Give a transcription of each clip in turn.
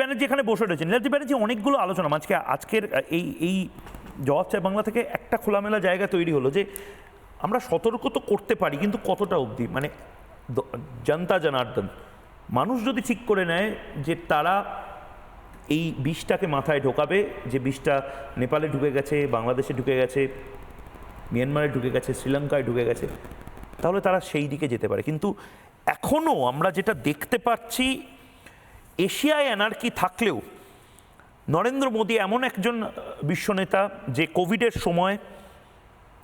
ব্যানার্জি এখানে বসে রয়েছে নীলাদ্রি ব্যানার্জি অনেকগুলো আলোচনা, আজকে, আজকের এই এই জবাব চাই বাংলা থেকে একটা খোলামেলা জায়গা তৈরি হলো যে আমরা সতর্ক তো করতে পারি, কিন্তু কতটা অবধি? মানে জনতা জনার্দন, মানুষ যদি ঠিক করে নেয় যে তারা এই বিষটাকে মাথায় ঢোকাবে, যে বিষটা নেপালে ঢুকে গেছে, বাংলাদেশে ঢুকে গেছে, মিয়ানমারে ঢুকে গেছে, শ্রীলঙ্কায় ঢুকে গেছে, তাহলে তারা সেই দিকে যেতে পারে। কিন্তু এখনও আমরা যেটা দেখতে পাচ্ছি এশিয়ায় এনার্কি থাকলেও নরেন্দ্র মোদী এমন একজন বিশ্বনেতা যে কোভিডের সময়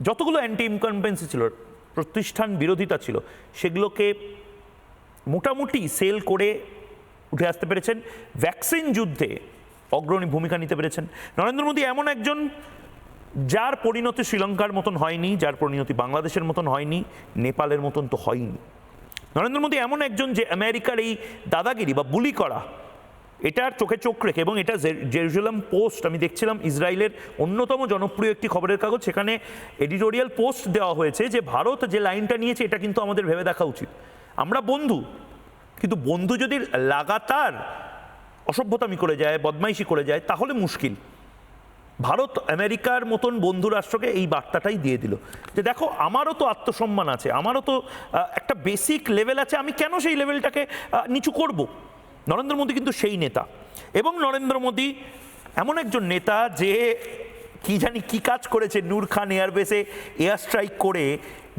যতগুলো অ্যান্টি ইনকম্পেন্সি ছিল, প্রতিষ্ঠান বিরোধিতা ছিল, সেগুলোকে মোটামুটি সেল করে উঠে আসতে পেরেছেন। ভ্যাকসিন যুদ্ধে অগ্রণী ভূমিকা নিতে পেরেছেন। নরেন্দ্র মোদী এমন একজন যার পরিণতি শ্রীলঙ্কার মতন হয়নি, যার পরিণতি বাংলাদেশের মতন হয়নি, নেপালের মতন তো হয়নি। নরেন্দ্র মোদী এমন একজন যে আমেরিকার এই দাদাগিরি বা বুলি করা এটার চোখে চোখ রেখে এবং এটা জেরুজালেম পোস্ট, আমি দেখছিলাম ইসরায়েলের অন্যতম জনপ্রিয় একটি খবরের কাগজ, সেখানে এডিটোরিয়াল পোস্ট দেওয়া হয়েছে যে ভারত যে লাইনটা নিয়েছে, এটা কিন্তু আমাদের ভেবে দেখা উচিত। আমরা বন্ধু, কিন্তু বন্ধু যদি লাগাতার অসভ্যতামি করে যায়, বদমাইশি করে যায়, তাহলে মুশকিল। ভারত আমেরিকার মতন বন্ধু রাষ্ট্রকে এই বার্তাটাই দিয়ে দিল যে দেখো, আমারও তো আত্মসম্মান আছে, আমারও তো একটা বেসিক লেভেল আছে, আমি কেন সেই লেভেলটাকে নিচু করব? নরেন্দ্র মোদী কিন্তু সেই নেতা। এবং নরেন্দ্র মোদী এমন একজন নেতা যে কি জানি কি কাজ করেছে নূর খান এয়ারবেসে এয়ার স্ট্রাইক করে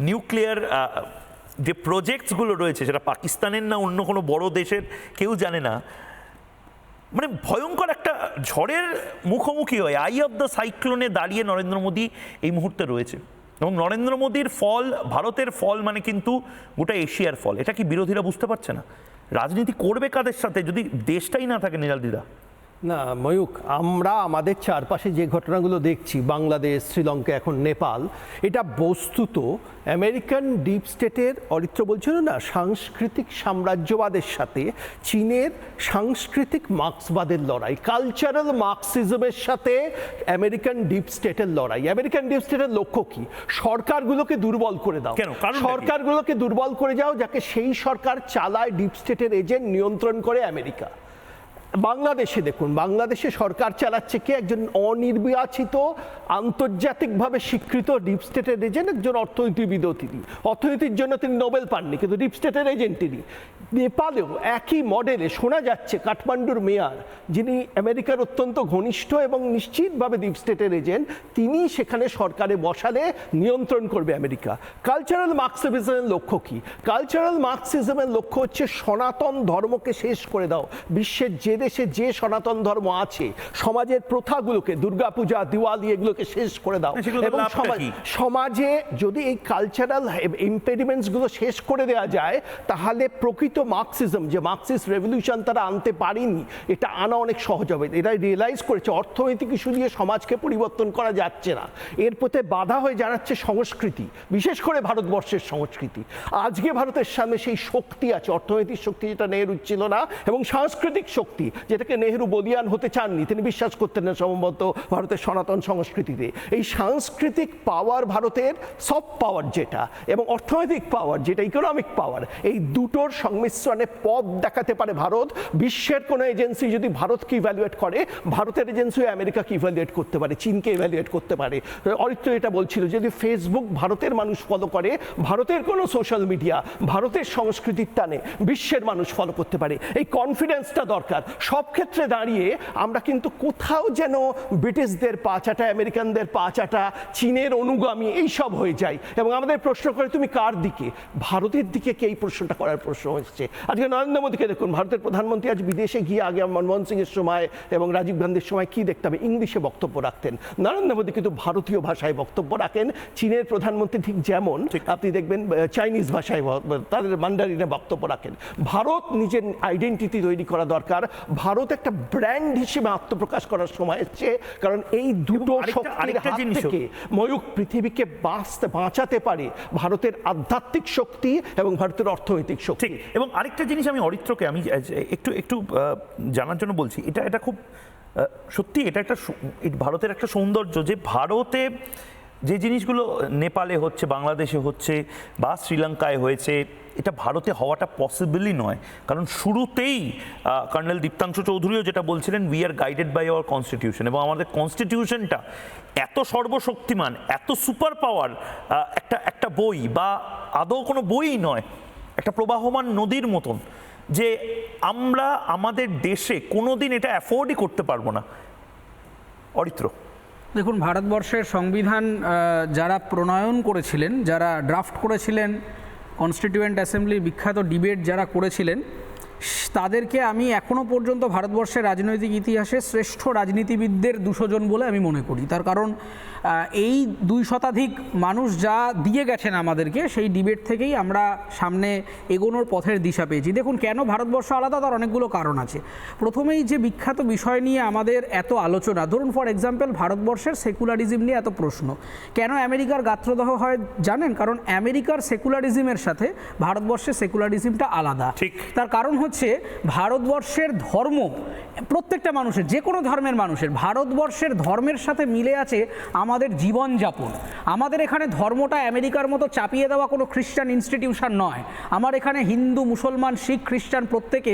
নিউক্লিয়ার যে প্রজেক্টসগুলো রয়েছে, সেটা পাকিস্তানের না অন্য কোনো বড় দেশের, কেউ জানে না মানে ভয়ঙ্কর একটা ঝড়ের মুখোমুখি হয়ে আই অফ দ্য সাইক্লোনে দাঁড়িয়ে নরেন্দ্র মোদী এই মুহূর্তে রয়েছে। এবং নরেন্দ্র মোদীর ফল, ভারতের ফল মানে কিন্তু গোটা এশিয়ার ফল। এটা কি বিরোধীরা বুঝতে পারছে না? রাজনীতি করবে কাদের সাথে? যদি দেশটাই না থাকে নিরালদিদা না ময়ূক আমরা আমাদের চারপাশে যে ঘটনাগুলো দেখছি বাংলাদেশ শ্রীলঙ্কা এখন নেপাল এটা বস্তুত আমেরিকান ডিপ স্টেটের অরিত্র বলছিল না সাংস্কৃতিক সাম্রাজ্যবাদের সাথে চীনের সাংস্কৃতিক মার্ক্সবাদের লড়াই কালচারাল মার্কসিজমের সাথে আমেরিকান ডিপ স্টেটের লড়াই। আমেরিকান ডিপ স্টেটের লক্ষ্য কি? সরকারগুলোকে দুর্বল করে দাও। কেন? সরকারগুলোকে দুর্বল করে যাও যাকে সেই সরকার চালায় ডিপ স্টেটের এজেন্ট নিয়ন্ত্রণ করে আমেরিকা। বাংলাদেশে দেখুন, বাংলাদেশে সরকার চালাচ্ছে কি? একজন অনির্বাচিত, আন্তর্জাতিকভাবে স্বীকৃত ডিপ স্টেটের এজেন্ট, একজন অর্থনীতিবিদও তিনি। অর্থনীতির জন্য তিনি নোবেল পাননি, কিন্তু ডিপ স্টেটের এজেন্ট তিনি। নেপালেও একই মডেলে শোনা যাচ্ছে কাঠমান্ডুর মেয়র যিনি আমেরিকার অত্যন্ত ঘনিষ্ঠ এবং নিশ্চিতভাবে ডিপ স্টেটের এজেন্ট তিনি সেখানে সরকারে বসালে নিয়ন্ত্রণ করবে আমেরিকা। কালচারাল মার্কসিজমের লক্ষ্য কি? কালচারাল মার্কসিজমের লক্ষ্য হচ্ছে সনাতন ধর্মকে শেষ করে দাও। বিশ্বের যে দেশে যে সনাতন ধর্ম আছে সমাজের প্রথাগুলোকে দুর্গাপূজা দিওয়ালি এগুলোকে শেষ করে দাও। সেগুলোতে এবং? সমাজে যদি এই কালচারাল ইম্পেডিমেন্টসগুলো শেষ করে দেওয়া যায় তাহলে প্রকৃত মার্কসিজম যে মার্কসিস্ট রেভলিউশন তারা আনতে পারেনি, এটা আনা অনেক সহজ হবে। এরা রিয়েলাইজ করেছে, অর্থনৈতিক ইস্যু দিয়ে সমাজকে পরিবর্তন করা যাচ্ছে না। এর প্রতি বাধা হয়ে দাঁড়াচ্ছে সংস্কৃতি, বিশেষ করে ভারতবর্ষের সংস্কৃতি। আজকে ভারতের সামনে সেই শক্তি আছে, অর্থনৈতিক শক্তি যেটা নেহরু ছিল না, এবং সাংস্কৃতিক শক্তি, যেটাকে নেহরু বলিয়ান হতে চাননি, তিনি বিশ্বাস করতেন না সম্ভবত ভারতের সনাতন সংস্কৃতিতে। এই সাংস্কৃতিক পাওয়ার ভারতের সফট পাওয়ার যেটা, এবং অর্থনৈতিক পাওয়ার যেটা ইকোনমিক পাওয়ার এই দুটোর সংমিশ্রণে পথ দেখাতে পারে ভারত। বিশ্বের কোনো এজেন্সি যদি ভারতকে ইভ্যালুয়েট করে, ভারতের এজেন্সি আমেরিকাকে ইভ্যালুয়েট করতে পারে, চীনকে ইভ্যালুয়েট করতে পারে। অরিত্র এটা বলছিল, যদি ফেসবুক ভারতের মানুষ ফলো করে, ভারতের কোনো সোশ্যাল মিডিয়া ভারতের সংস্কৃতির টানে বিশ্বের মানুষ ফলো করতে পারে। এই কনফিডেন্সটা দরকার। সব ক্ষেত্রে দাঁড়িয়ে আমরা কিন্তু কোথাও যেন ব্রিটিশদের পা চাটা, আমেরিকানদের পা চাটা, চীনের অনুগামী এইসব হয়ে যায় এবং আমাদের প্রশ্ন করে, তুমি কার দিকে? ভারতের দিকে কে এই প্রশ্নটা করার প্রশ্ন হচ্ছে আজকে নরেন্দ্র মোদীকে দেখুন ভারতের প্রধানমন্ত্রী আজ বিদেশে গিয়ে আগে মনমোহন সিং এর সময় এবং রাজীব গান্ধীর সময় কি দেখতে হবে? ইংলিশে বক্তব্য রাখতেন। নরেন্দ্র মোদী কিন্তু ভারতীয় ভাষায় বক্তব্য রাখেন। চীনের প্রধানমন্ত্রী ঠিক যেমন আপনি দেখবেন চাইনিজ ভাষায় তাদের মান্ডারিনে বক্তব্য রাখেন। ভারত নিজের আইডেন্টিটি তৈরি করা দরকার। ভারত একটা ব্র্যান্ড হিসেবে আত্মপ্রকাশ করার সময় এসছে। কারণ এই দুটো শক্তির হাত থেকে ময়ূক পৃথিবীকে বাঁচতে বাঁচাতে পারে ভারতের আধ্যাত্মিক শক্তি এবং ভারতের অর্থনৈতিক শক্তি। এবং আরেকটা জিনিস আমি অরিত্রকে, আমি একটু একটু জানার জন্য বলছি, এটা এটা খুব সত্যি এটা একটা ভারতের একটা সৌন্দর্য যে ভারতে যে জিনিসগুলো নেপালে হচ্ছে, বাংলাদেশে হচ্ছে বা শ্রীলঙ্কায় হয়েছে, এটা ভারতে হওয়াটা পসিবলই নয়। কারণ শুরুতেই কর্নেল দীপ্তাংশু চৌধুরীও যেটা বলছিলেন we are guided by our constitution এবং আমাদের কনস্টিটিউশনটা এত সর্বশক্তিমান, এত সুপার পাওয়ার একটা একটা বই বা আদৌ কোনো বই নয় একটা প্রবাহমান নদীর মতন যে আমরা আমাদের দেশে কোনো দিন এটা অ্যাফোর্ডই করতে পারব না। অরিত্র। দেখুন, ভারতবর্ষের সংবিধান যারা প্রণয়ন করেছিলেন, যারা ড্রাফট করেছিলেন, কনস্টিটিউয়েন্ট অ্যাসেম্বলির বিখ্যাত ডিবেট যারা করেছিলেন তাদেরকে আমি এখনও পর্যন্ত ভারতবর্ষের রাজনৈতিক ইতিহাসে শ্রেষ্ঠ রাজনীতিবিদদের দুশো জন বলে আমি মনে করি। তার কারণ এই দুই শতাধিক মানুষ যা দিয়ে গেছেন আমাদেরকে সেই ডিবেট থেকেই আমরা সামনে এগোনোর পথের দিশা পেয়েছি। দেখুন কেন ভারতবর্ষ আলাদা? তার অনেকগুলো কারণ আছে। প্রথমেই যে বিখ্যাত বিষয় নিয়ে আমাদের এত আলোচনা ধরুন ফর এক্সাম্পল ভারতবর্ষের সেকুলারিজম নিয়ে এত প্রশ্ন। কেন আমেরিকার গাত্রদাহ হয় জানেন? কারণ আমেরিকার সেকুলারিজমের সাথে ভারতবর্ষের সেকুলারিজমটা আলাদা। ঠিক। তার কারণ হচ্ছে ভারতবর্ষের ধর্ম, প্রত্যেকটা মানুষের, যে কোনো ধর্মের মানুষের, ভারতবর্ষের ধর্মের সাথে মিলে আছে আমাদের জীবনযাপন। আমাদের এখানে ধর্মটা আমেরিকার মতো চাপিয়ে দেওয়া কোনো খ্রিস্টান ইনস্টিটিউশন নয়। আমার এখানে হিন্দু, মুসলমান, শিখ, খ্রিস্টান প্রত্যেকে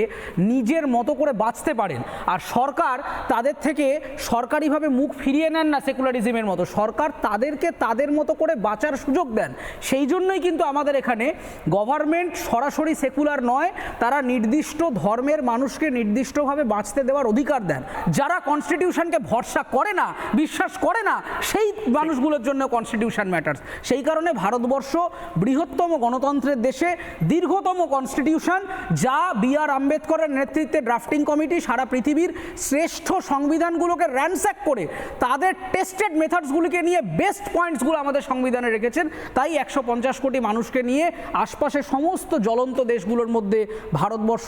নিজের মতো করে বাঁচতে পারেন। আর সরকার তাদের থেকে সরকারিভাবে মুখ ফিরিয়ে নেন না সেকুলারিজমের মতো। সরকার তাদেরকে তাদের মতো করে বাঁচার সুযোগ দেন। সেই জন্যই কিন্তু আমাদের এখানে গভর্নমেন্ট সরাসরি সেকুলার নয়, তারা নির্দিষ্ট ধর্মের মানুষকে নির্দিষ্টভাবে বাঁচতে দেওয়ার অধিকার দেন। যারা কনস্টিটিউশনকে ভরসা করে না, বিশ্বাস করে না, সেই মানুষগুলোর জন্য কনস্টিটিউশন ম্যাটার্স সেই কারণে ভারতবর্ষ বৃহত্তম গণতন্ত্রের দেশে দীর্ঘতম কনস্টিটিউশন যা বি আর আম্বেদকরের নেতৃত্বে ড্রাফটিং কমিটি সারা পৃথিবীর শ্রেষ্ঠ সংবিধানগুলোকে র্যানস্যাক করে, তাদের টেস্টেড মেথডসগুলিকে নিয়ে বেস্ট পয়েন্টসগুলো আমাদের সংবিধানে রেখেছেন। তাই একশো পঞ্চাশ কোটি মানুষকে নিয়ে আশপাশের সমস্ত জ্বলন্ত দেশগুলোর মধ্যে ভারতবর্ষ